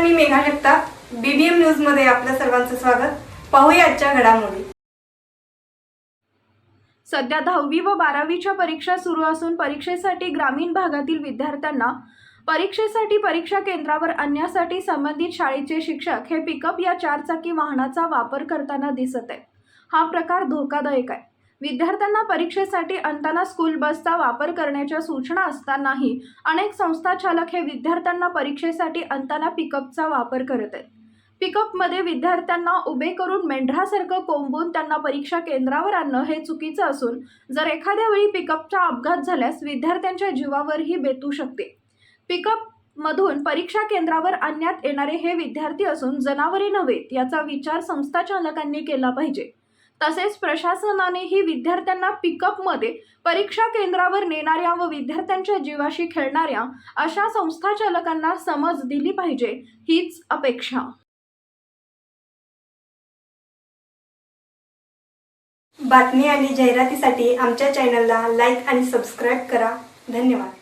मी Megha Jagtap. BBM न्यूजमध्ये आपलं सर्वांचं स्वागत. पाहूया आजच्या घडामोडी. सध्या दहावी व बारावीच्या परीक्षा सुरू असून परीक्षेसाठी ग्रामीण भागातील विद्यार्थ्यांना परीक्षेसाठी परीक्षा केंद्रावर आणण्यासाठी संबंधित शाळेचे शिक्षक हे पिकअप या चारचाकी वाहनाचा वापर करताना दिसत आहे हा प्रकार धोकादायक आहे. विद्यार्थ्यांना परीक्षेसाठी अंताना स्कूल बसचा वापर करण्याच्या सूचना असतानाही अनेक संस्था चालक हे विद्यार्थ्यांना परीक्षेसाठी अंताना पिकअपचा वापर करत आहेत. पिकअपमध्ये विद्यार्थ्यांना उभे करून मेंढरासारखं कोंबून त्यांना परीक्षा केंद्रावर आणणं हे चुकीचं असून जर एखाद्या वेळी पिकअपचा अपघात झाल्यास विद्यार्थ्यांच्या जीवावरही बेतू शकते. पिकअप मधून परीक्षा केंद्रावर आणण्यात येणारे हे विद्यार्थी असून जनावरे नव्हेत याचा विचार संस्था चालकांनी केला पाहिजे. तसेच प्रशासनानेही विद्यार्थ्यांना पिकअपमध्ये परीक्षा केंद्रावर नेणाऱ्या व विद्यार्थ्यांच्या जीवाशी खेळणाऱ्या अशा संस्था चालकांना समज दिली पाहिजे हीच अपेक्षा. बातमी आणि जाहिरातीसाठी आमच्या चॅनलला लाईक आणि सबस्क्राईब करा. धन्यवाद.